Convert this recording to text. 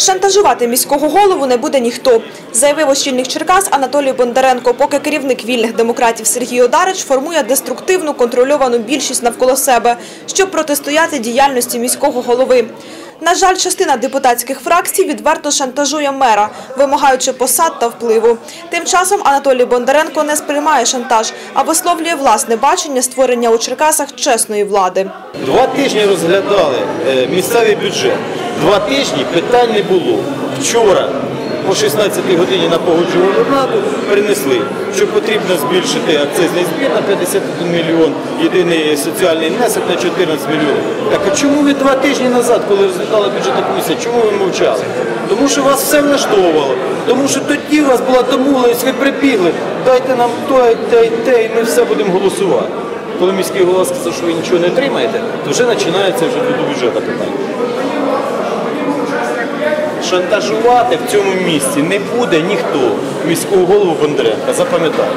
Шантажувати міського голову не буде ніхто, заявив очільник Черкас Анатолій Бондаренко, поки керівник вільних демократів Сергій Одарич формує деструктивну контрольовану більшість навколо себе, щоб протистояти діяльності міського голови. На жаль, частина депутатських фракцій відверто шантажує мера, вимагаючи посад та впливу. Тим часом Анатолій Бондаренко не сприймає шантаж, а висловлює власне бачення створення у Черкасах чесної влади. Два тижні розглядали е, місцевий бюджет. Два тижні питань не було. Вчора по 16 годині на погоджувальну раду принесли, що потрібно збільшити акцизний збір на 51 мільйон, єдиний соціальний внесок на 14 мільйонів. Так а чому ви два тижні назад, коли розглядала бюджетна комісія, чому ви мовчали? Тому що вас все влаштовувало. Тому що тоді у вас була домовленість, ви прибігли, дайте нам те, те, те, і ми все будемо голосувати. Коли міський голова сказав, що ви нічого не отримаєте, то вже починається вже до бюджету питання. Шантажувати в цьому місці не буде ніхто міського голову Бондаренка, запам'ятайте.